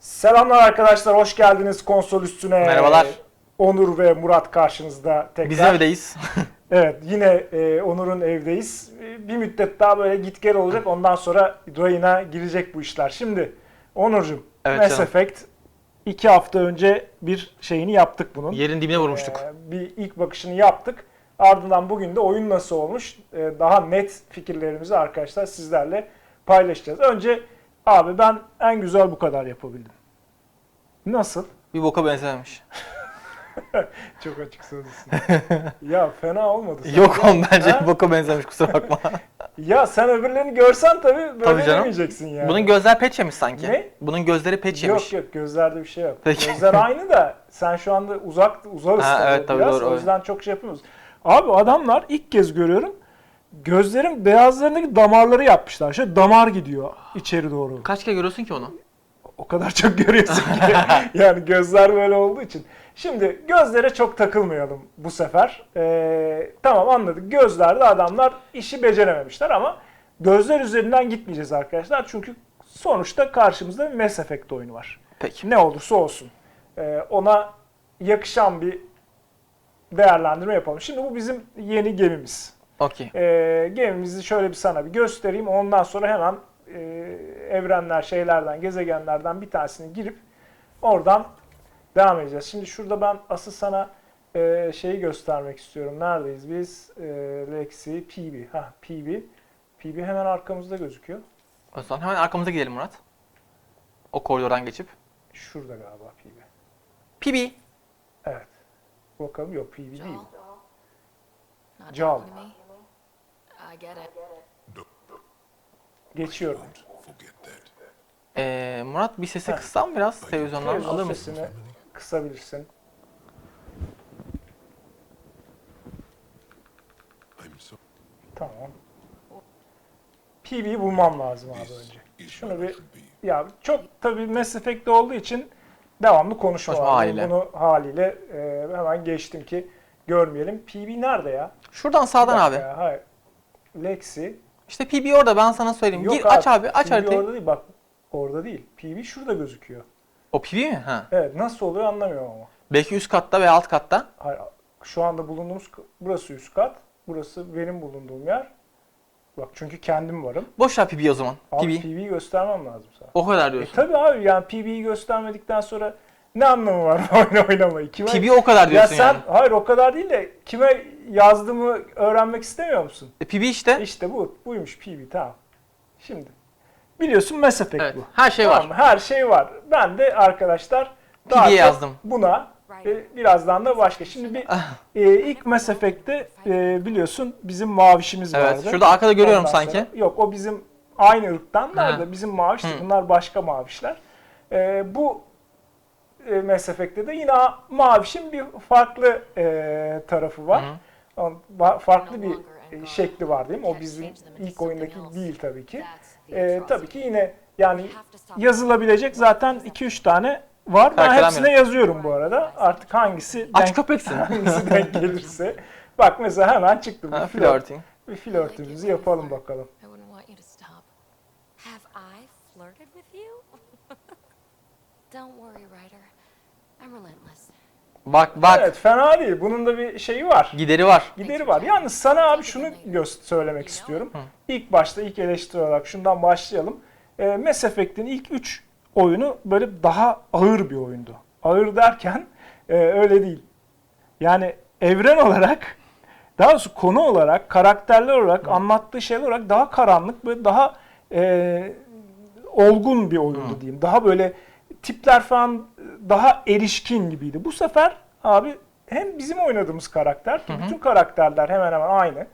Selamlar arkadaşlar, hoş geldiniz konsol üstüne. Merhabalar. Onur ve Murat karşınızda tekrar. Biz evdeyiz. Evet, yine e, Onur'un evdeyiz. E, Bir müddet daha böyle git gel olacak, ondan sonra rayına girecek bu işler. Şimdi Onurcuğum, Evet Mass canım. Effect iki hafta önce bir şeyini yaptık bunun. Yerin dibine vurmuştuk. Ee, bir ilk bakışını yaptık. Ardından bugün de oyun nasıl olmuş e, daha net fikirlerimizi arkadaşlar sizlerle paylaşacağız. Önce abi ben en güzel bu kadar yapabildim. Nasıl? Bir boka benzememiş. Çok açık sözlüsün. ya fena olmadı. sanki. Yok oğlum bence Ha? boka benzemiş kusura bakma. Ya sen öbürlerini görsen tabii böyle Tabii canım. demeyeceksin yani. Bunun gözler pet yemiş sanki. Ne? Bunun gözleri pet yemiş. Yok yok gözlerde bir şey yok. Peki. Gözler aynı da sen şu anda uzak uzağız Ha, evet, tabii, biraz. doğru, o yüzden çok şey yapıyoruz. Abi adamlar ilk kez görüyorum. Gözlerin beyazlarındaki damarları yapmışlar. Şöyle damar gidiyor içeri doğru. Kaç kere görüyorsun ki onu? O kadar çok görüyorsun ki. yani gözler böyle olduğu için. Şimdi gözlere çok takılmayalım bu sefer. Ee, tamam anladık. Gözlerde adamlar işi becerememişler ama gözler üzerinden gitmeyeceğiz arkadaşlar. Çünkü sonuçta karşımızda bir Mass Effect oyunu var Peki. ne olursa olsun e, ona yakışan bir değerlendirme yapalım. Şimdi bu bizim yeni gemimiz. Okey. E, gemimizi şöyle bir sana bir göstereyim. Ondan sonra hemen e, evrenler, şeylerden, gezegenlerden bir tanesini girip oradan devam edeceğiz. Şimdi şurada ben asıl sana e, şeyi göstermek istiyorum. Neredeyiz biz? E, Lexi, PB. Ha, PB. PB hemen arkamızda gözüküyor. O zaman hemen arkamıza gidelim Murat. O koridordan geçip. Şurada galiba PB. Pibi. Evet. Bakalım yok PB değil. Joel? I get it. Geçiyorum. Ee, Murat bir sesi kıssam biraz televizyondan Televizyon alır mısın? sesini kısabilirsin. Tamam. PB'yi bulmam lazım abi önce. Şunu bir ya çok tabii Mass Effect'te olduğu için devamlı konuşma Konuşma var. haliyle. Bunu haliyle e, hemen geçtim ki görmeyelim. PB nerede ya? Şuradan sağdan Bir abi. dakika ya, Hayır. Lexi. İşte PB orada ben sana söyleyeyim. Yok Gir aç abi aç PB haritayı. orada değil bak. Orada değil. PB şurada gözüküyor. O PB mi? Ha. Evet nasıl oluyor anlamıyorum ama. Belki üst katta veya alt katta. Hayır, şu anda bulunduğumuz burası üst kat. Burası benim bulunduğum yer. Bak çünkü kendim varım. Boş ver PB o zaman. Abi PB. PB'yi göstermem lazım sana. O kadar E diyorsun. tabi abi yani PB'yi göstermedikten sonra ne anlamı var oyun oynamayı? Kime... PB o kadar ya diyorsun sen yani. hayır o kadar değil de kime yazdığımı öğrenmek istemiyor musun? E, PB işte. İşte bu buymuş PB tamam. Şimdi biliyorsun Mass Effect Evet. bu. Her şey Tamam var. Her şey var. Ben de arkadaşlar daha PB'ye çok yazdım. buna e, birazdan da başka. Şimdi bir Ah. e, ilk Mass Effect'te e, biliyorsun bizim mavişimiz Evet, vardı. şurada arkada görüyorum Ondan sanki. sonra- yok o bizim aynı ırktan da bizim maviş. Bunlar başka mavişler. E, bu e, Mass Effect'te de yine mavişin bir farklı e, tarafı var. Hı. Onun ba- farklı bir e, şekli var değil mi? O bizim ilk oyundaki değil tabii ki. E, tabii ki yine yani yazılabilecek zaten 2-3 tane var. Ben hepsine yazıyorum bu arada. Artık hangisi Aç denk, köpeksin. hangisi denk gelirse. Bak mesela hemen çıktı. Ha, Bir, flört, flirting. bir flörtümüzü yapalım bakalım. Don't worry, Ryder. I'm relentless. Bak bak. Evet fena değil. Bunun da bir şeyi var. Gideri var. Gideri var. Yalnız sana abi şunu gö- söylemek istiyorum. İlk başta ilk eleştiri olarak şundan başlayalım. E, Mass Effect'in ilk 3 oyunu böyle daha ağır bir oyundu. Ağır derken e, öyle değil. Yani evren olarak daha doğrusu konu olarak, karakterler olarak, anlattığı şeyler olarak daha karanlık ve daha e, olgun bir oyundu diyeyim. Daha böyle tipler falan daha erişkin gibiydi. Bu sefer abi hem bizim oynadığımız karakter ki bütün karakterler hemen hemen aynı.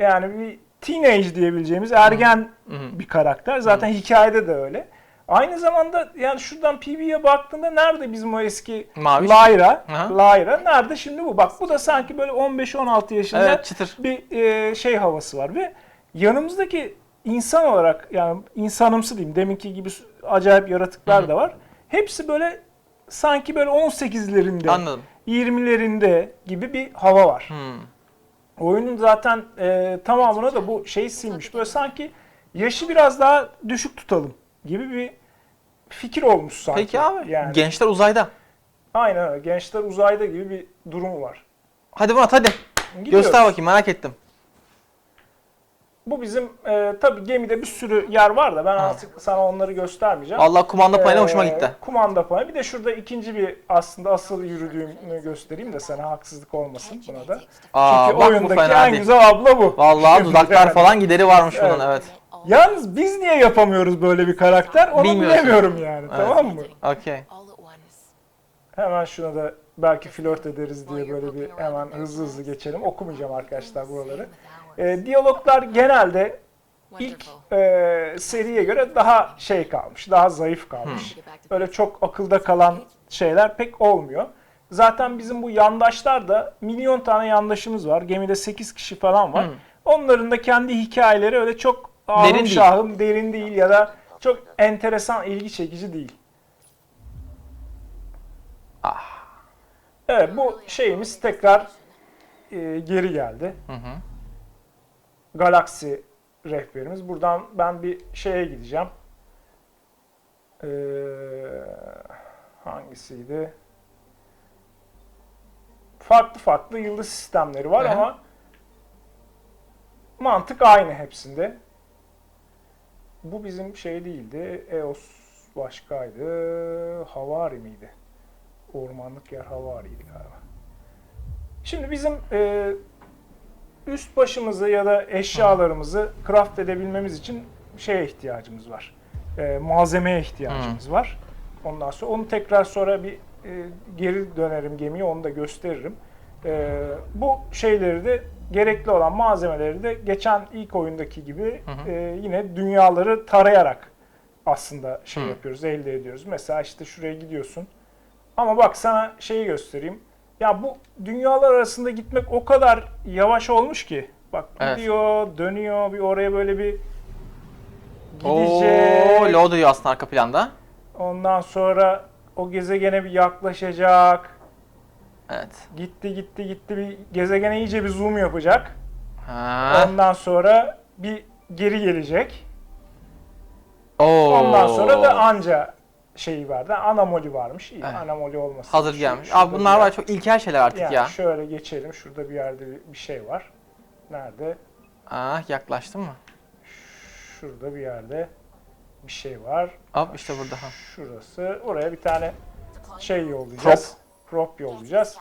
Yani bir teenage diyebileceğimiz ergen bir karakter. Zaten hikayede de öyle. Aynı zamanda yani şuradan PB'ye baktığında nerede bizim o eski Maviş. Lyra? Aha. Lyra nerede şimdi bu? Bak bu da sanki böyle 15-16 yaşında Evet çıtır. bir e, şey havası var ve yanımızdaki insan olarak yani insanımsı diyeyim deminki gibi acayip yaratıklar da var. Hepsi böyle sanki böyle 18'lerinde, Anladım. 20'lerinde gibi bir hava var. Hmm. Oyunun zaten e, tamamına da bu şey silmiş. Böyle sanki yaşı biraz daha düşük tutalım gibi bir fikir olmuş sanki. Peki abi. Yani, Gençler uzayda. aynen öyle. Gençler uzayda gibi bir durumu var. Hadi Murat hadi. Gidiyoruz. Göster bakayım merak ettim. Bu bizim e, tabii gemide bir sürü yer var da ben Ha. artık sana onları göstermeyeceğim. Vallahi kumanda hoşuma Ee, gitti. Kumanda paneli. Bir de şurada ikinci bir aslında asıl yürüdüğümü göstereyim de sana haksızlık olmasın buna da. Aa Çünkü bak oyundaki en değil. güzel abla bu. Vallahi dudaklar falan gideri varmış Evet. bunun evet. Yalnız biz niye yapamıyoruz böyle bir karakter onu bilemiyorum yani Evet. tamam mı? Okey. Hemen şuna da belki flört ederiz diye böyle bir hemen hızlı hızlı geçelim. Okumayacağım arkadaşlar buraları. Ee, diyaloglar genelde ilk e, seriye göre daha şey kalmış, daha zayıf kalmış. Öyle çok akılda kalan şeyler pek olmuyor. Zaten bizim bu yandaşlar da milyon tane yandaşımız var. Gemide 8 kişi falan var. Hmm. Onların da kendi hikayeleri öyle çok ahım Derin değil. şahım derin değil ya da çok enteresan, ilgi çekici değil. Ah. Evet bu şeyimiz tekrar e, geri geldi. Hı hı. Galaksi rehberimiz. Buradan ben bir şeye gideceğim. Ee, hangisiydi? Farklı farklı yıldız sistemleri var hı. ama mantık aynı hepsinde. Bu bizim şey değildi. Eos başkaydı. Havari miydi? Ormanlık yer Havari'ydi galiba. Şimdi bizim e, üst başımızı ya da eşyalarımızı craft edebilmemiz için şeye ihtiyacımız var. E, malzemeye ihtiyacımız var. Ondan sonra onu tekrar sonra bir e, geri dönerim gemiye onu da gösteririm. E, bu şeyleri de gerekli olan malzemeleri de geçen ilk oyundaki gibi Hı hı. e, yine dünyaları tarayarak aslında şey Hı. yapıyoruz, elde ediyoruz. Mesela işte şuraya gidiyorsun. Ama bak sana şeyi göstereyim. Ya bu dünyalar arasında gitmek o kadar yavaş olmuş ki. Bak Evet. gidiyor, dönüyor, bir oraya böyle bir Oo, gidecek. Lo duyuyor aslında arka planda. Ondan sonra o gezegene bir yaklaşacak. Evet. Gitti gitti gitti bir gezegene iyice bir zoom yapacak. Ha. Ondan sonra bir geri gelecek. Oo. Ondan sonra da anca şeyi verdi. Anamoli varmış. İyi, Evet. anamoli olmasın. Hazır Şu- gelmiş. şurada Abi bunlar bir var çok ilkel şeyler artık Yani ya. şöyle geçelim. Şurada bir yerde bir- bir şey var. Nerede? Ah yaklaştın mı? Şurada bir yerde bir şey var. Hop işte burada. Ha. Şurası. Oraya bir tane şey yollayacağız. Prop yollayacağız.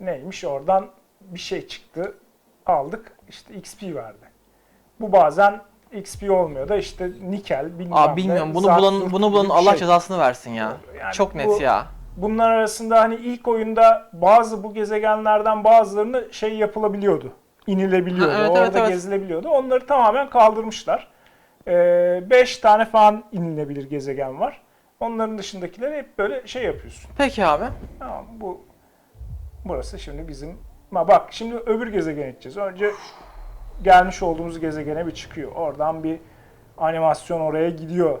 Neymiş oradan bir şey çıktı. Aldık. İşte XP verdi. Bu bazen XP olmuyor da işte nikel bilmem Abi ne, bilmiyorum bunu zart bulan bunu gibi bulan Allah şey. cezasını versin ya. Yani çok net bu- ya. Bunlar arasında hani ilk oyunda bazı bu gezegenlerden bazılarını şey yapılabiliyordu. İnilebiliyordu. Ha, evet, evet, orada evet. gezilebiliyordu. Onları tamamen kaldırmışlar. 5 tane falan inilebilir gezegen var. Onların dışındakileri hep böyle şey yapıyorsun. Peki abi. Tamam bu burası şimdi bizim ma bak şimdi öbür gezegene gideceğiz. Önce gelmiş olduğumuz gezegene bir çıkıyor. Oradan bir animasyon oraya gidiyor.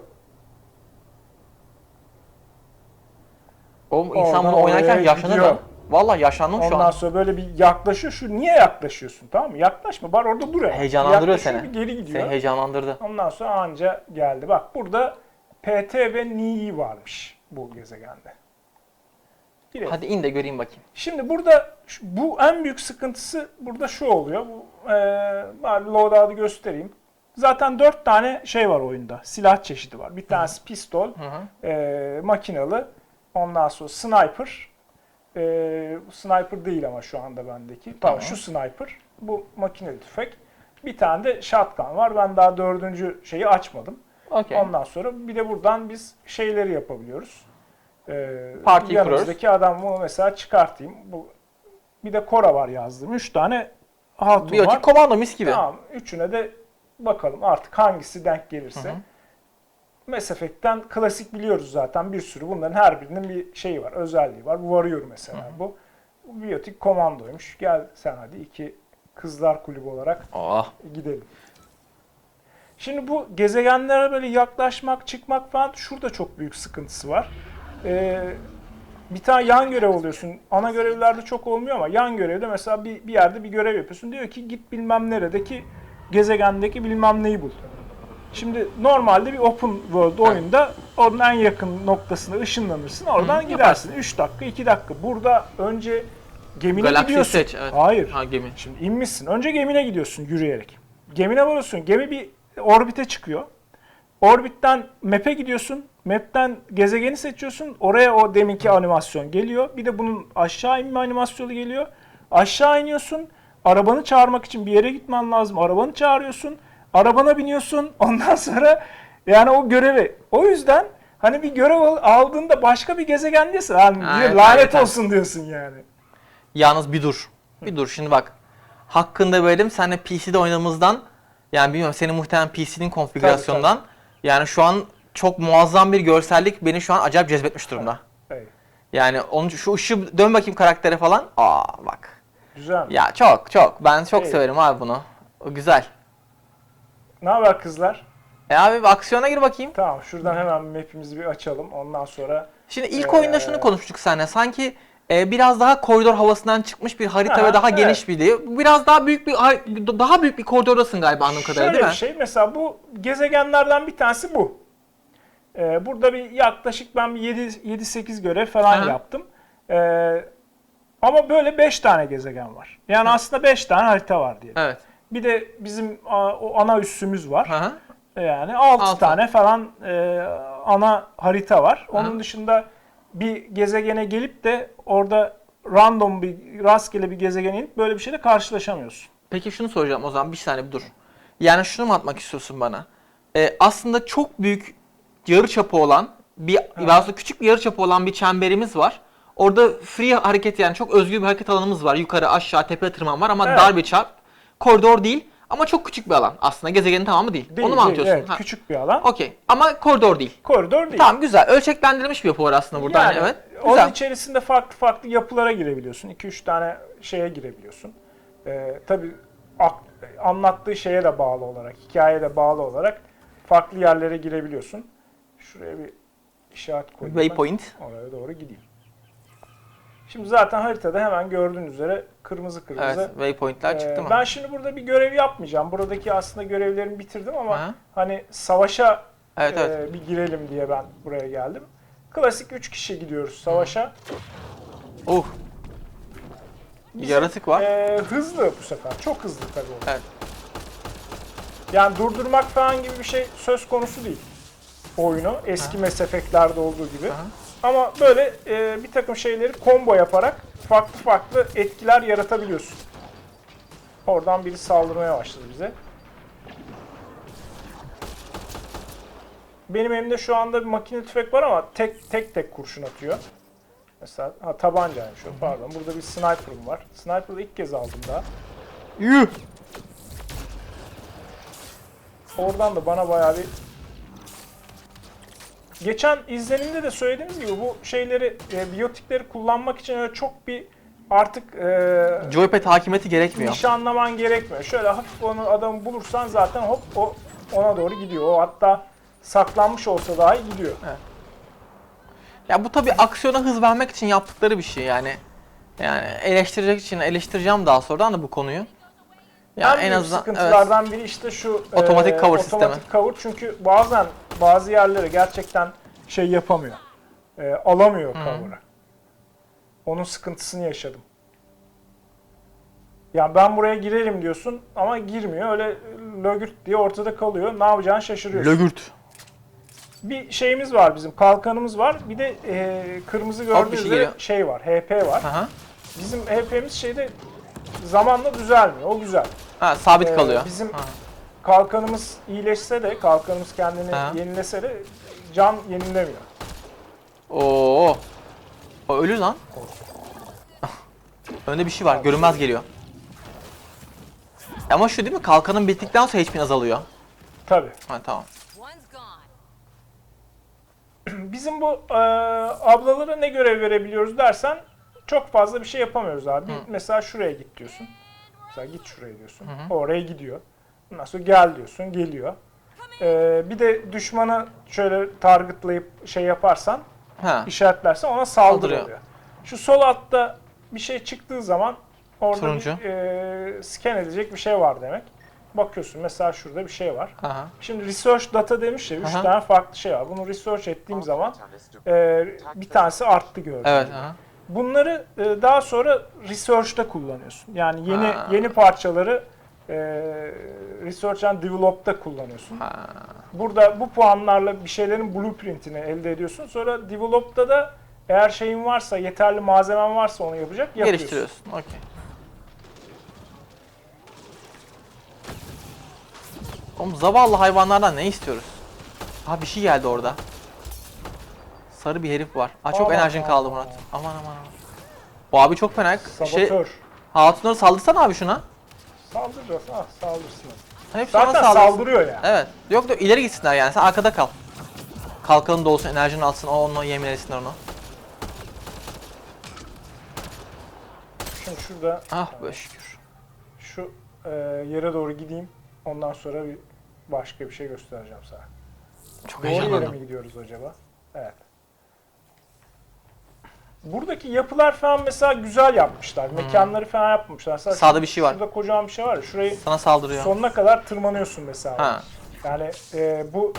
O insan Oradan bunu oynarken oraya yaşlanır gidiyor. mı? Vallahi yaşlandım şu Ondan an. sonra böyle bir yaklaşıyor. Şu niye yaklaşıyorsun tamam mı? Yaklaşma. Bari orada dur. ya. Heyecanlandırıyor Yaklaşıyor, seni. Bir geri gidiyor. Seni heyecanlandırdı. Ondan sonra anca geldi. Bak burada PT ve Ni varmış bu gezegende. Girelim. Hadi in de göreyim bakayım. Şimdi burada şu- bu en büyük sıkıntısı burada şu oluyor. Bu, e, ben loadout'u göstereyim. Zaten dört tane şey var oyunda. Silah çeşidi var. Bir tanesi pistol, Hı hı. e, makinalı. Ondan sonra sniper. E, sniper değil ama şu anda bendeki. Tamam. şu sniper. Bu makineli tüfek. Bir tane de shotgun var. Ben daha dördüncü şeyi açmadım. Okey. Ondan sonra bir de buradan biz şeyleri yapabiliyoruz. Ee, Partiyi yanımızdaki adamı mesela çıkartayım. Bu bir de Kora var yazdığım. Üç tane hatun Biyotik var. komando mis gibi. Tamam. Üçüne de bakalım artık hangisi denk gelirse. Hı hı. Mass Effect'ten klasik biliyoruz zaten bir sürü. Bunların her birinin bir şeyi var, özelliği var. Bu varıyor mesela bu. Bu biyotik komandoymuş. Gel sen hadi iki kızlar kulübü olarak Oh. gidelim. Şimdi bu gezegenlere böyle yaklaşmak, çıkmak falan şurada çok büyük sıkıntısı var. Ee, bir tane yan görev oluyorsun. Ana görevlerde çok olmuyor ama yan görevde mesela bir, bir yerde bir görev yapıyorsun. Diyor ki git bilmem neredeki gezegendeki bilmem neyi bul. Şimdi normalde bir open world oyunda onun en yakın noktasına ışınlanırsın. Oradan Hı, gidersin. 3 dakika, 2 dakika. Burada önce gemine Galaxy gidiyorsun. seç, evet. Hayır. Ha gemi. Şimdi inmişsin. Önce gemine gidiyorsun yürüyerek. Gemine varıyorsun. Gemi bir orbite çıkıyor. Orbitten map'e gidiyorsun. Map'ten gezegeni seçiyorsun. Oraya o deminki animasyon geliyor. Bir de bunun aşağı inme animasyonu geliyor. Aşağı iniyorsun. Arabanı çağırmak için bir yere gitmen lazım. Arabanı çağırıyorsun. Arabana biniyorsun. Ondan sonra yani o görevi. O yüzden hani bir görev al- aldığında başka bir gezegen değilsin. Yani evet, lanet evet. olsun diyorsun yani. Yalnız bir dur. Bir dur şimdi bak. Hakkında verelim. Seninle PC'de oynadığımızdan yani bilmiyorum senin muhtemelen PC'nin konfigürasyonundan yani şu an çok muazzam bir görsellik beni şu an acayip cezbetmiş durumda. Evet. Yani onun şu ışığı dön bakayım karaktere falan. Aa bak. Güzel. Ya çok çok. Ben çok Evet. severim abi bunu. O güzel. Ne haber kızlar? E abi bir aksiyona gir bakayım. Tamam şuradan hemen map'imizi bir açalım. Ondan sonra Şimdi ilk Ee, oyunda şunu konuştuk seninle. Sanki e, biraz daha koridor havasından çıkmış bir harita Aha, ve daha evet. geniş bir diye. Biraz daha büyük bir daha büyük bir koridordasın galiba anladığım kadarıyla şöyle değil bir mi? şey. Mesela bu gezegenlerden bir tanesi bu. Ee, burada bir yaklaşık ben bir 7-8 görev falan Aha. yaptım. Ee, ama böyle 5 tane gezegen var. Yani aslında 5 tane harita var diye. Evet. Bir de bizim o ana üssümüz var. Hı hı. Yani 6 Altı. tane falan e, ana harita var. Onun Aha. dışında bir gezegene gelip de orada random bir rastgele bir gezegene inip böyle bir şeyle karşılaşamıyorsun. Peki şunu soracağım o zaman bir saniye bir dur. Yani şunu mu atmak istiyorsun bana? E, aslında çok büyük yarı çapı olan bir aslında küçük bir yarı çapı olan bir çemberimiz var. Orada free hareket yani çok özgür bir hareket alanımız var. Yukarı aşağı tepe tırman var ama Evet. dar bir çap. Koridor değil ama çok küçük bir alan. Aslında gezegenin tamamı değil. Değil, Onu mu değil, anlatıyorsun? Evet, Ha, küçük bir alan. Okey. Ama koridor değil. Koridor değil. Tamam güzel. Ölçeklendirilmiş bir yapı var aslında burada. Yani evet. onun Güzel. içerisinde farklı farklı yapılara girebiliyorsun. 2-3 tane şeye girebiliyorsun. Ee, tabii anlattığı şeye de bağlı olarak, hikayeye de bağlı olarak farklı yerlere girebiliyorsun. Şuraya bir işaret koyayım. Waypoint. Oraya doğru gideyim. Şimdi zaten haritada hemen gördüğünüz üzere kırmızı kırmızı. Evet. Waypoint'ler Ee, çıktı mı? ben şimdi burada bir görev yapmayacağım. Buradaki aslında görevlerimi bitirdim ama Aha. hani savaşa Evet, e, evet. bir girelim diye ben buraya geldim. Klasik 3 kişi gidiyoruz savaşa. Uh. Bizim, Yaratık var. e, hızlı bu sefer. Çok hızlı tabii o. Evet. Yani durdurmak falan gibi bir şey söz konusu değil. Oyunu eski Mass Effect'lerde olduğu gibi. Aha. Ama böyle e, bir takım şeyleri combo yaparak farklı farklı etkiler yaratabiliyorsun. Oradan biri saldırmaya başladı bize. Benim elimde şu anda bir makine tüfek var ama tek tek tek kurşun atıyor. Mesela ha, tabancaymış o pardon. Burada bir sniper'ım var. Sniper'ı ilk kez aldım daha. Yuh. Oradan da bana bayağı bir... Geçen izlenimde de söylediğimiz gibi bu şeyleri, e, biyotikleri kullanmak için öyle çok bir artık e, Joypad hakimiyeti gerekmiyor. nişanlaman gerekmiyor. Şöyle hafif onu adamı bulursan zaten hop o ona doğru gidiyor. O hatta saklanmış olsa dahi gidiyor. Ya bu tabii aksiyona hız vermek için yaptıkları bir şey yani. Yani eleştirecek için eleştireceğim daha sonradan da bu konuyu. Ya en, en büyük azından evet. sıkıntılardan biri işte şu Otomatik cover otomatik sistemi. cover çünkü bazen bazı yerlere gerçekten şey yapamıyor. E, alamıyor cover'ı. Onun sıkıntısını yaşadım. Yani ben buraya girerim diyorsun ama girmiyor. Öyle lögürt diye ortada kalıyor. Ne yapacağını şaşırıyorsun. Lögürt. bir şeyimiz var bizim. Kalkanımız var. Bir de e, kırmızı gördüğünüz şey şey var. HP var. Aha. Bizim HP'miz şeyde zamanla düzelmiyor. O güzel. Ha sabit Ee, kalıyor. bizim- Ha. Kalkanımız iyileşse de, kalkanımız kendini Ha. yenilese de can yenilemiyor. Oo. O ölü lan. Önde bir şey var. Görünmez geliyor. Ama şu değil mi? Kalkanın bittikten sonra HP'nin azalıyor. Tabii. Ha tamam. One's gone. Bizim bu e, ablalara ne görev verebiliyoruz dersen çok fazla bir şey yapamıyoruz abi. Mesela şuraya git diyorsun. Mesela git şuraya diyorsun. Oraya gidiyor. Ondan sonra gel diyorsun, geliyor. E, bir de düşmanı şöyle targetlayıp şey yaparsan, Ha. işaretlersen ona saldırı Saldırıyor. oluyor. Şu sol altta bir şey çıktığı zaman orada Turuncu. bir, e, scan edecek bir şey var demek. Bakıyorsun mesela şurada bir şey var. Aha. Şimdi research data demiş ya 3 Aha. tane farklı şey var. Bunu research ettiğim zaman e, bir tanesi arttı gördüm. Evet. Aha. Bunları e, daha sonra research'ta kullanıyorsun. Yani yeni Ha. yeni parçaları e, research and develop'ta kullanıyorsun. Ha. Burada bu puanlarla bir şeylerin blueprint'ini elde ediyorsun. Sonra develop'ta da eğer şeyin varsa, yeterli malzemen varsa onu yapacak, yapıyorsun. Geliştiriyorsun. Okey. Oğlum zavallı hayvanlardan ne istiyoruz? Ha bir şey geldi orada. Sarı bir herif var. Aa çok Aman enerjin kaldı aman. Murat. Aman aman aman. Bu abi çok fena. Şey, hatunları saldırsana abi şuna. Saldıracağız. Ah saldırsın. Hep Zaten saldırsın. saldırıyor yani. Evet. Yok yok ileri gitsinler yani. Sen arkada kal. Kalkalım da olsun, enerjini alsın. O onu yeminlesinler onu. Şimdi şurada Ah be şükür. şu e, yere doğru gideyim. Ondan sonra bir başka bir şey göstereceğim sana. Çok Doğru yere mi gidiyoruz acaba? Evet. Buradaki yapılar falan mesela güzel yapmışlar. Mekanları falan yapmışlar. Mesela Hmm. Sağda bir şey var. Şurada kocaman bir şey var ya. Şurayı Sana saldırıyor. sonuna kadar tırmanıyorsun mesela. Ha. Yani e, bu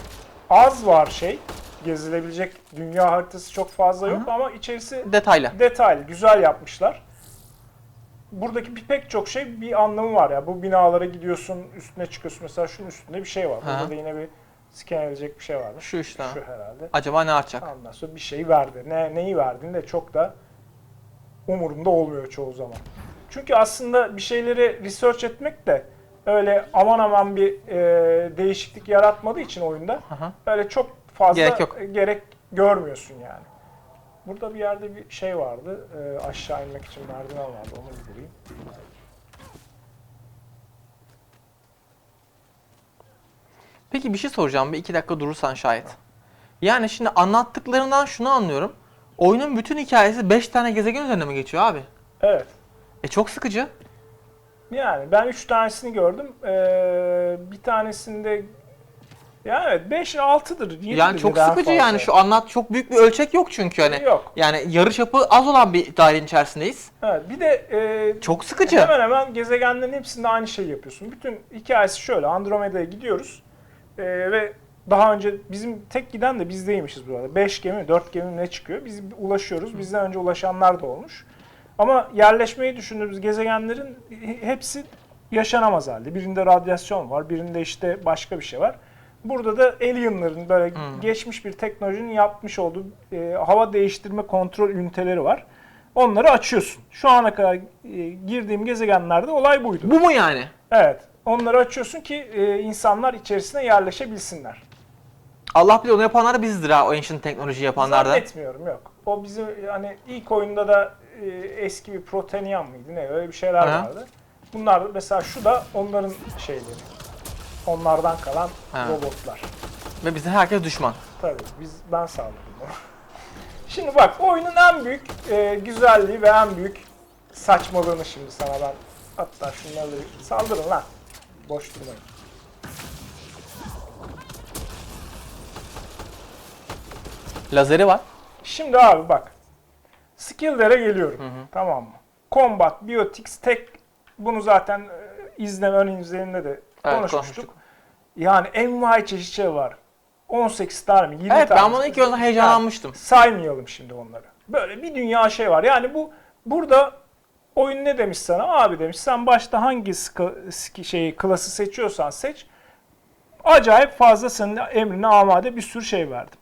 az var şey. Gezilebilecek dünya haritası çok fazla yok ama içerisi Detaylı. detaylı, güzel yapmışlar. Buradaki bir pek çok şey bir anlamı var ya. Bu binalara gidiyorsun, üstüne çıkıyorsun. Mesela şunun üstünde bir şey var. Burada Ha. da yine bir scan edilecek bir şey varmış. Şu işte. Şu herhalde. Acaba ne artacak? Ondan sonra bir şey verdi. Ne, neyi verdiğini de çok da umurumda olmuyor çoğu zaman. Çünkü aslında bir şeyleri research etmek de öyle aman aman bir e, değişiklik yaratmadığı için oyunda Aha. öyle çok fazla Gerek yok. gerek görmüyorsun yani. Burada bir yerde bir şey vardı. e, aşağı inmek için merdiven vardı. Onu bir bulayım. Peki bir şey soracağım. Bir iki dakika durursan şayet. Yani şimdi anlattıklarından şunu anlıyorum. Oyunun bütün hikayesi 5 tane gezegen üzerine mi geçiyor abi? Evet. E çok sıkıcı. Yani ben üç tanesini gördüm. Ee, bir tanesinde ya evet 5 6'dır. Yani çok sıkıcı yani şu anlat çok büyük bir ölçek yok çünkü hani. Yok. Yani yarı çapı az olan bir dairenin içerisindeyiz. Evet, bir de e, Çok sıkıcı. hemen hemen gezegenlerin hepsinde aynı şeyi yapıyorsun. Bütün hikayesi şöyle. Andromeda'ya gidiyoruz. E, ve daha önce bizim tek giden de bizdeymişiz bu arada. 5 gemi, 4 gemi ne çıkıyor? Biz ulaşıyoruz. Bizden önce ulaşanlar da olmuş. Ama yerleşmeyi düşündüğümüz gezegenlerin hepsi yaşanamaz halde. Birinde radyasyon var, birinde işte başka bir şey var. Burada da alienların böyle Hmm. geçmiş bir teknolojinin yapmış olduğu e, hava değiştirme kontrol üniteleri var. Onları açıyorsun. Şu ana kadar e, girdiğim gezegenlerde olay buydu. Bu mu yani? Evet. Onları açıyorsun ki e, insanlar içerisine yerleşebilsinler. Allah bilir onu yapanlar bizdir ha o ancient teknoloji yapanlardan. Zannetmiyorum yok. O bizim hani ilk oyunda da e, eski bir Protenian mıydı ne öyle bir şeyler Aha. vardı. Bunlar da- mesela şu da onların şeyleri. Onlardan kalan Ha. robotlar. Ve bize herkes düşman. Tabii biz ben sağladım onu. Şimdi bak oyunun en büyük e, güzelliği ve en büyük saçmalığını şimdi sana ben hatta şunları da bir saldırın lan. Boş durmayın. Lazeri var. Şimdi abi bak. Skill'lere geliyorum. Tamam mı? Combat, Biotics, tek bunu zaten e, izleme ön izlenimde de Evet, konuşmuştuk. konuşmuştuk. Yani envai çeşit şey var. 18 tane mi? 20 Evet tane ben bunu ilk gördüğümde heyecanlanmıştım. Saymayalım şimdi onları. Böyle bir dünya şey var. Yani bu burada oyun ne demiş sana? Abi demiş sen başta hangi şeyi klası seçiyorsan seç. Acayip fazla senin emrine amade bir sürü şey verdim.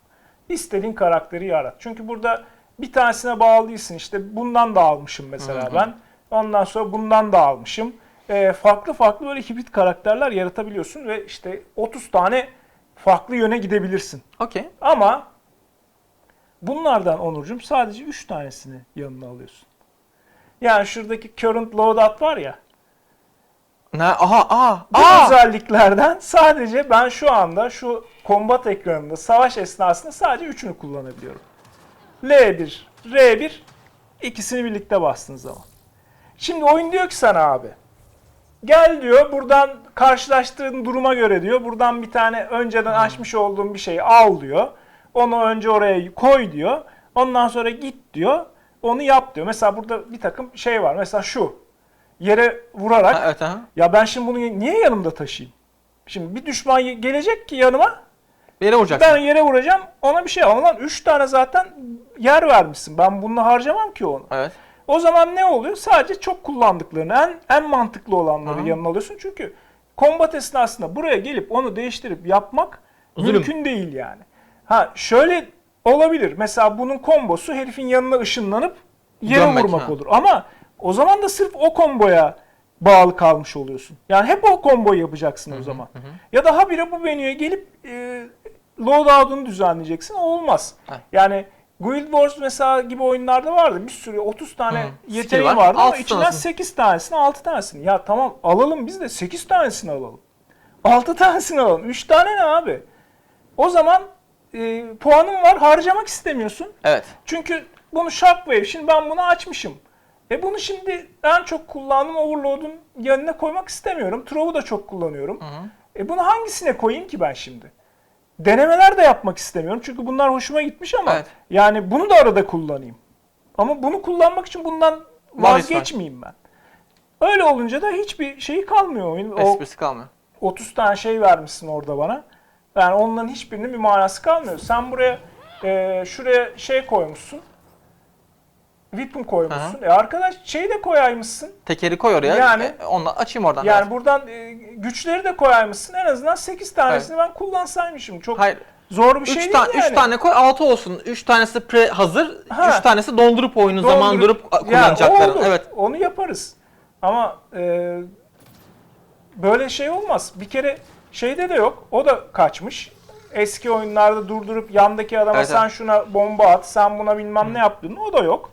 İstediğin karakteri yarat. Çünkü burada bir tanesine bağlı değilsin. İşte bundan da almışım mesela ben. Ondan sonra bundan da almışım. Ee, farklı farklı böyle hibrit karakterler yaratabiliyorsun ve işte 30 tane farklı yöne gidebilirsin. Okey. Ama bunlardan Onurcuğum sadece 3 tanesini yanına alıyorsun. Yani şuradaki current loadout var ya. Ne? Aha aa Bu aa. özelliklerden sadece ben şu anda şu combat ekranında savaş esnasında sadece üçünü kullanabiliyorum. L1, R1 ikisini birlikte bastığın zaman. Şimdi oyun diyor ki sana abi. Gel diyor buradan karşılaştığın duruma göre diyor. Buradan bir tane önceden açmış olduğun bir şeyi al diyor. Onu önce oraya koy diyor. Ondan sonra git diyor. Onu yap diyor. Mesela burada bir takım şey var. Mesela şu. yere vurarak Ha, evet ha. ya ben şimdi bunu niye yanımda taşıyayım? Şimdi bir düşman gelecek ki yanıma yere vuracaksın. ben yere vuracağım ona bir şey ama lan 3 tane zaten yer vermişsin. Ben bunu harcamam ki onu. Evet. O zaman ne oluyor? Sadece çok kullandıklarını, en en mantıklı olanları Hı. yanına alıyorsun. Çünkü kombat esnasında buraya gelip onu değiştirip yapmak Zulüm. mümkün değil yani. Ha şöyle olabilir. Mesela bunun kombosu herifin yanına ışınlanıp yere Gömmek, vurmak ha. olur. Ama o zaman da sırf o komboya bağlı kalmış oluyorsun. Yani hep o komboyu yapacaksın o zaman. Ya da habire bu menüye gelip e, loadout'unu düzenleyeceksin. O olmaz. Ha. Yani Guild Wars mesela gibi oyunlarda vardı. Bir sürü 30 tane Hı. yeteneği var, vardı ama içinden tanesini. 8 tanesini 6 tanesini. Ya tamam alalım biz de 8 tanesini alalım. 6 tanesini alalım. 3 tane ne abi? O zaman e, puanın var harcamak istemiyorsun. Evet. Çünkü bunu Shockwave şimdi ben bunu açmışım. E bunu şimdi en çok kullandığım Overload'un yanına koymak istemiyorum. Trov'u da çok kullanıyorum. E bunu hangisine koyayım ki ben şimdi? Denemeler de yapmak istemiyorum. Çünkü bunlar hoşuma gitmiş ama Evet. yani bunu da arada kullanayım. Ama bunu kullanmak için bundan Vazgeç vazgeçmeyeyim ben. Öyle olunca da hiçbir şeyi kalmıyor oyun. O Esprisi kalmıyor. 30 tane şey vermişsin orada bana. Yani onların hiçbirinin bir manası kalmıyor. Sen buraya e, şuraya şey koymuşsun. Weapon koymuşsun. E arkadaş şey de koyaymışsın. Tekeri koy oraya. Yani- e, onunla açayım oradan. Yani evet. buradan e, güçleri de koyaymışsın. En azından 8 tanesini ben kullansaymışım. Çok Hayır. zor bir 3 şey değil yani. üç tane koy 6 olsun. 3 tanesi pre hazır, Ha. 3 tanesi dondurup oyunu zaman Dondurup- durup Yani kullanacakların. olur. evet. Onu yaparız. Ama e, böyle şey olmaz. Bir kere şeyde de yok. O da kaçmış. Eski oyunlarda durdurup yandaki adama Evet, sen evet. şuna bomba at, sen buna bilmem ne yaptın. O da yok.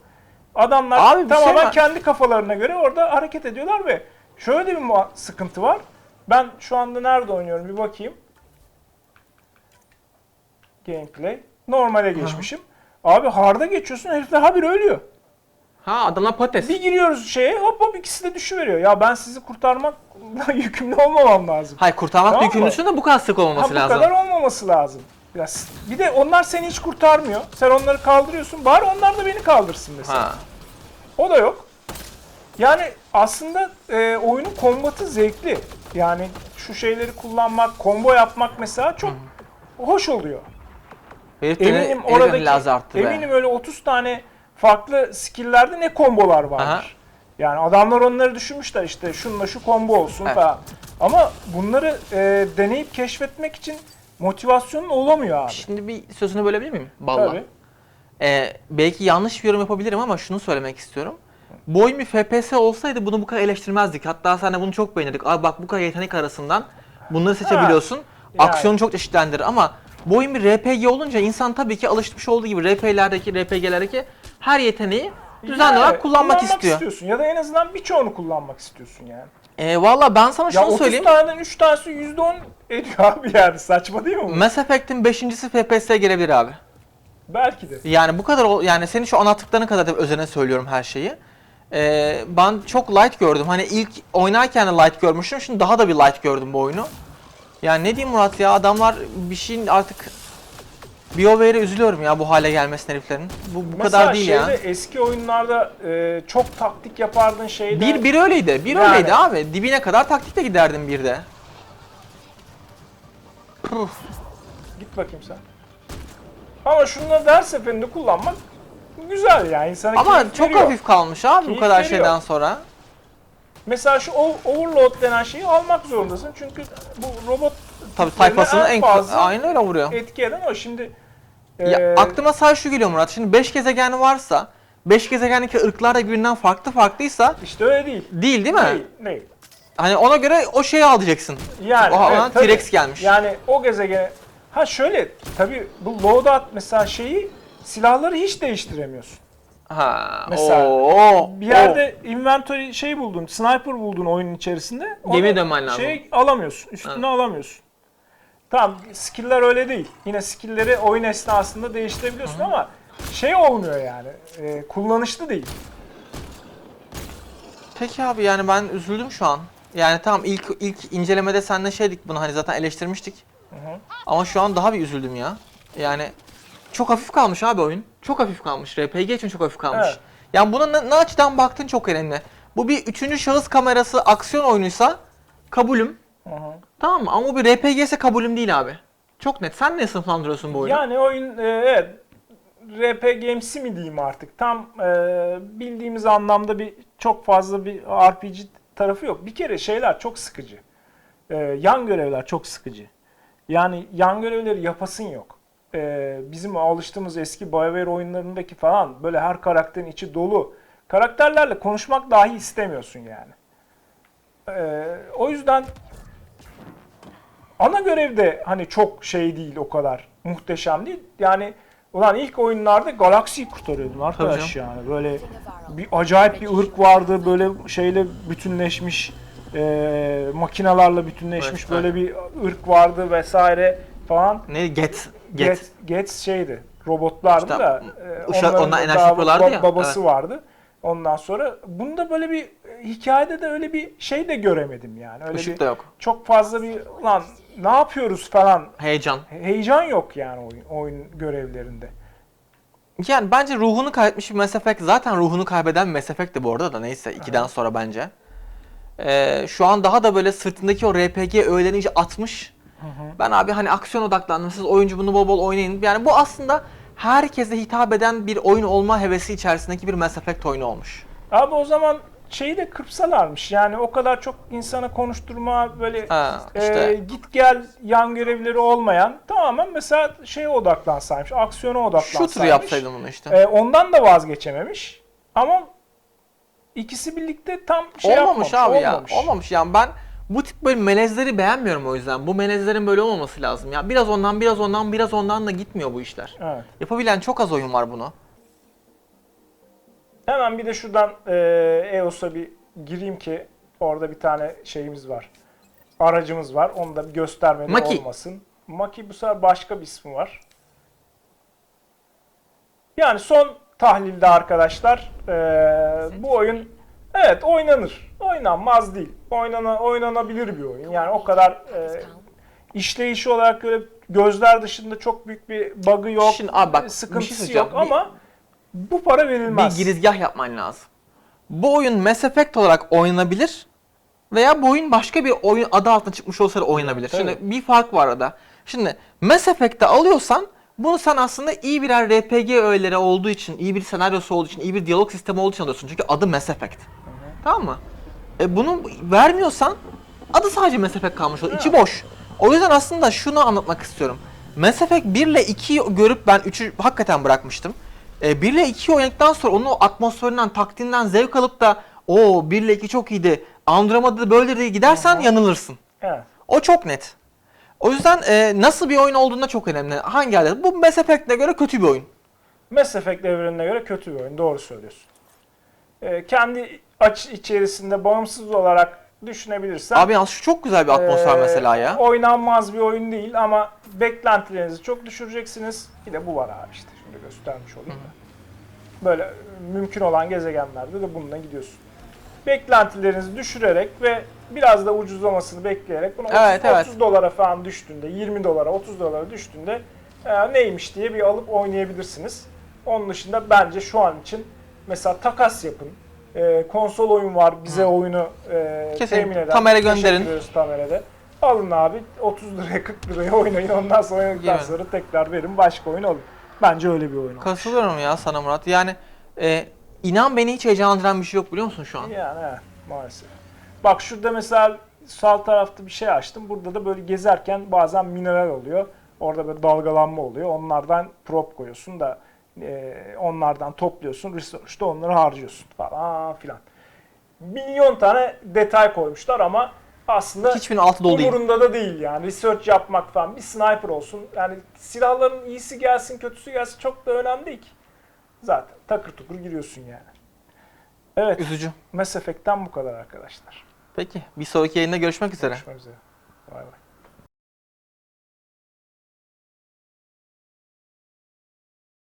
Adamlar Abi bir şey tamamen var. kendi kafalarına göre orada hareket ediyorlar ve şöyle bir muha- sıkıntı var. Ben şu anda nerede oynuyorum bir bakayım. Gameplay. Normale geçmişim. Abi hard'a geçiyorsun herifler habire ölüyor. Ha adamlar patates. Bir giriyoruz şeye hop hop ikisi de düşüveriyor. Ya ben sizi kurtarmakla yükümlü olmamam lazım. Hayır kurtarmak Tamam yükümlüsün de bu kadar sık Ha, olmaması bu lazım. kadar olmaması lazım. Ya, bir de onlar seni hiç kurtarmıyor. Sen onları kaldırıyorsun. Bari onlar da beni kaldırsın mesela. Ha. O da yok. Yani aslında e, oyunun kombatı zevkli. Yani şu şeyleri kullanmak, combo yapmak mesela çok hoş oluyor. Eminim oradaki eminim öyle 30 tane farklı skill'lerde ne kombolar. Aha. Yani adamlar onları düşünmüşler işte şununla şu combo olsun Evet. falan. Ama bunları e, deneyip keşfetmek için motivasyonun olamıyor abi. Şimdi bir sözünü bölebilir miyim? Balla. Tabii. Ee, belki yanlış bir yorum yapabilirim ama şunu söylemek istiyorum. Bu oyun bir FPS olsaydı bunu bu kadar eleştirmezdik. Hatta sen de bunu çok beğenirdik. Abi bak bu kadar yetenek arasından bunları seçebiliyorsun. yani. Aksiyonu çok çeşitlendirir ama bu oyun bir RPG olunca insan tabii ki alışmış olduğu gibi RP'lerdeki, RPG'lerdeki her yeteneği düzenli olarak kullanmak, istiyor. istiyorsun ya da en azından birçoğunu kullanmak istiyorsun yani. Ee, Valla ben sana Ya şunu 30 söyleyeyim. taneden 3 tanesi %10 ediyor abi yani saçma değil mi bu? Mass Effect'in 5.si FPS'e gelebilir abi. Belki de. Yani bu kadar ol- yani senin şu anlattıklarına kadar da özene söylüyorum her şeyi. Ee, ben çok light gördüm. Hani ilk oynarken de light görmüştüm. Şimdi daha da bir light gördüm bu oyunu. Yani ne diyeyim Murat ya adamlar bir şeyin artık BioWare'e üzülüyorum ya bu hale gelmesine heriflerin. Bu bu Mesela kadar değil ya. şeyde eski oyunlarda e, çok taktik yapardın şeyde. Bir bir öyleydi. Bir Yani. öyleydi abi. Dibine kadar taktikle giderdim bir de. Puh. Git bakayım sen. Ama şunları da her seferinde kullanmak güzel yani insana Ama çok veriyor. hafif kalmış abi bu Keyif kadar veriyor. şeyden sonra. Mesela şu overload denen şeyi almak zorundasın çünkü bu robot Tabii sayfasının en fazla aynı öyle vuruyor. etki eden o. Şimdi Ya e, aklıma sadece şu geliyor Murat. Şimdi 5 gezegen varsa 5 gezegendeki ırklar da birbirinden farklı farklıysa işte öyle değil. değil değil mi? Değil, değil. Hani ona göre o şeyi alacaksın. Yani Oha, evet. T-Rex gelmiş. Yani o gezegene ha şöyle tabii bu loadout mesela şeyi silahları hiç değiştiremiyorsun. Ha. Mesela oo, Bir yerde inventory şey buldun, sniper buldun oyunun içerisinde. Gemiye dönmen lazım. Şey alamıyorsun, üstüne alamıyorsun. Tamam, skill'ler öyle değil. Yine skill'leri oyun esnasında değiştirebiliyorsun ama şey olmuyor yani. e, kullanışlı değil. Peki abi yani ben üzüldüm şu an. Yani tamam ilk ilk incelemede seninle şeydik bunu hani zaten eleştirmiştik. hı. Ama şu an daha bir üzüldüm ya. Yani çok hafif kalmış abi oyun. Çok hafif kalmış. RPG için çok hafif kalmış. Evet. Yani buna ne, ne açıdan baktın çok önemli. Bu bir üçüncü şahıs kamerası aksiyon oyunuysa kabulüm. Tamam mı? Ama bu bir RPG ise kabulüm değil abi. Çok net. Sen ne sınıflandırıyorsun bu oyunu? Yani oyun e, evet RPG'msi mi diyeyim artık. Tam e, bildiğimiz anlamda bir çok fazla bir RPG tarafı yok. Bir kere şeyler çok sıkıcı. E, yan görevler çok sıkıcı. Yani yan görevleri yapasın yok. E, bizim alıştığımız eski BioWare oyunlarındaki falan böyle her karakterin içi dolu. Karakterlerle konuşmak dahi istemiyorsun yani. E, o yüzden ana görev de hani çok şey değil o kadar muhteşem değil. Yani ulan ilk oyunlarda galaksiyi kurtarıyordun arkadaş yani. Böyle bir acayip bir ırk vardı böyle şeyle bütünleşmiş e, makinalarla bütünleşmiş Evet, böyle bir ırk vardı vesaire falan. Ne? Get. Get. Get, Gets şeydi robotlardı İşte, da e, uşak- da enerji yapıyorlardı ya, babası vardı. Ondan sonra bunda böyle bir hikayede de öyle bir şey de göremedim yani. Öyle Işık bir da yok. çok fazla bir lan ne yapıyoruz falan Heyecan. heyecan yok yani oyun, oyun görevlerinde. Yani bence ruhunu kaybetmiş bir Mass Effect. Zaten ruhunu kaybeden bir Mass Effect'ti bu arada da neyse 2'den sonra bence. Ee, şu an daha da böyle sırtındaki o RPG öğelerini iyice atmış. Ben abi hani aksiyon odaklandım. Siz oyuncu bunu bol bol oynayın. Yani bu aslında herkese hitap eden bir oyun olma hevesi içerisindeki bir Mass Effect oyunu olmuş. Abi o zaman şeyi de kırpsalarmış yani o kadar çok insana konuşturma böyle Ha, e, işte. git gel yan görevleri olmayan tamamen mesela şeye odaklansaymış aksiyona odaklansaymış. Shooter yapsaydım bunu işte. E, ondan da vazgeçememiş ama ikisi birlikte tam şey olmamış yapmamış, abi olmamış. ya. Olmamış yani ben bu tip böyle melezleri beğenmiyorum o yüzden. Bu melezlerin böyle olmaması lazım. Ya biraz ondan biraz ondan biraz ondan da gitmiyor bu işler. Evet. Yapabilen çok az oyun var bunu. Hemen bir de şuradan e, EOS'a bir gireyim ki orada bir tane şeyimiz var. Aracımız var. Onu da bir göstermede Maki. olmasın. Maki bu sefer başka bir ismi var. Yani son tahlilde arkadaşlar e, bu oyun evet oynanır. Oynanmaz değil. Oynana, oynanabilir bir oyun. Yani o kadar e, işleyişi olarak böyle gözler dışında çok büyük bir bug'ı yok. Şimdi abi bak, bir şey sıkıntısı söyleyeceğim. yok ama bu para verilmez. Bir girizgah yapman lazım. Bu oyun Mass Effect olarak oynanabilir veya bu oyun başka bir oyun adı altında çıkmış olsa da oynanabilir. Tabii. Şimdi bir fark var arada. Şimdi Mass Effect'te alıyorsan bunu sen aslında iyi birer RPG öğeleri olduğu için, iyi bir senaryosu olduğu için, iyi bir diyalog sistemi olduğu için alıyorsun. Çünkü adı Mass Effect. Tamam mı? E bunu vermiyorsan adı sadece Mass Effect kalmış oluyor. İçi boş. O yüzden aslında şunu anlatmak istiyorum. Mass Effect 1 ile 2'yi görüp ben 3'ü hakikaten bırakmıştım. E, 1 ile 2'yi oynadıktan sonra onun o atmosferinden, taktiğinden zevk alıp da o 1 ile 2 çok iyiydi. Andromeda'da böyle diye gidersen yanılırsın. Evet. O çok net. O yüzden e, nasıl bir oyun olduğunda çok önemli. Hangi yerde? Bu Mass Effect'e göre kötü bir oyun. Mass Effect evrenine göre kötü bir oyun. Doğru söylüyorsun. Ee, kendi aç içerisinde bağımsız olarak düşünebilirsen Abi yalnız şu çok güzel bir atmosfer ee, mesela ya. Oynanmaz bir oyun değil ama beklentilerinizi çok düşüreceksiniz. Bir de bu var abi işte. Göstermiş olayım da. Böyle mümkün olan gezegenlerde de bununla gidiyorsun. Beklentilerinizi düşürerek ve biraz da ucuzlamasını bekleyerek bunu 30, Evet, evet. 30 dolara falan düştüğünde, 20 dolara, 30 dolara düştüğünde e, neymiş diye bir alıp oynayabilirsiniz. Onun dışında bence şu an için mesela takas yapın. E, konsol oyun var bize oyunu e, Kesinlikle. temin eden. Tamer'e Teşekkür gönderin. ediyoruz Tamer'e Alın abi 30 liraya 40 liraya oynayın ondan sonra oynadıktan sonra tekrar verin başka oyun alın. Bence öyle bir oyun olmuş. Katılıyorum ya sana Murat. Yani e, inan beni hiç heyecanlandıran bir şey yok biliyor musun şu an? Yani evet, maalesef. Bak şurada mesela sağ tarafta bir şey açtım. Burada da böyle gezerken bazen mineral oluyor. Orada böyle dalgalanma oluyor. Onlardan prop koyuyorsun da e, onlardan topluyorsun. Research'ta onları harcıyorsun falan filan. Milyon tane detay koymuşlar ama aslında Hiçbirinin altı dolu değil. umurunda da değil yani. Research yapmak falan. Bir sniper olsun. Yani silahların iyisi gelsin kötüsü gelsin çok da önemli değil ki. Zaten takır tukur giriyorsun yani. Evet. Üzücü. Mass Effect'ten bu kadar arkadaşlar. Peki bir sonraki yayında görüşmek üzere. Görüşmek üzere. Bay bay.